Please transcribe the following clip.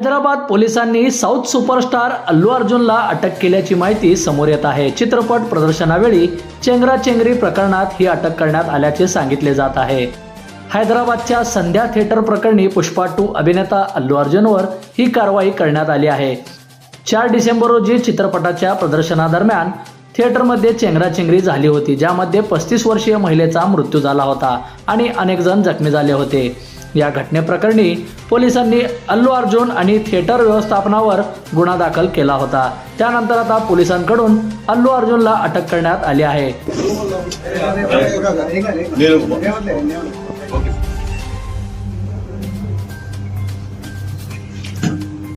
हैदराबाद पोलिसांनी south superstar Allu अर्जुनला अटक केल्याची माहिती समोर येत आहे. चित्रपट प्रदर्शनावेळी चेंगराचेंगरी प्रकरणात ही अटक करण्यात आल्याचे सांगितले जात आहे. हैदराबादच्या संध्या थिएटर प्रकरणी पुष्पा टू अभिनेता अल्लू अर्जुनवर ही कारवाई करण्यात आली आहे. चार डिसेंबर रोजी चित्रपटाच्या प्रदर्शनादरम्यान थिएटरमध्ये चेंगराचेंगरी झाली होती ज्यामध्ये पस्तीस वर्षीय महिलेचा मृत्यू झाला होता आणि अनेक जण जखमी झाले होते. या घटनेप्रकरणी पोलिसांनी अल्लू अर्जुन आणि थिएटर व्यवस्थापनावर गुन्हा दाखल केला होता. त्यानंतर आता पोलिसांकडून अल्लू अर्जुनला अटक करण्यात आली आहे.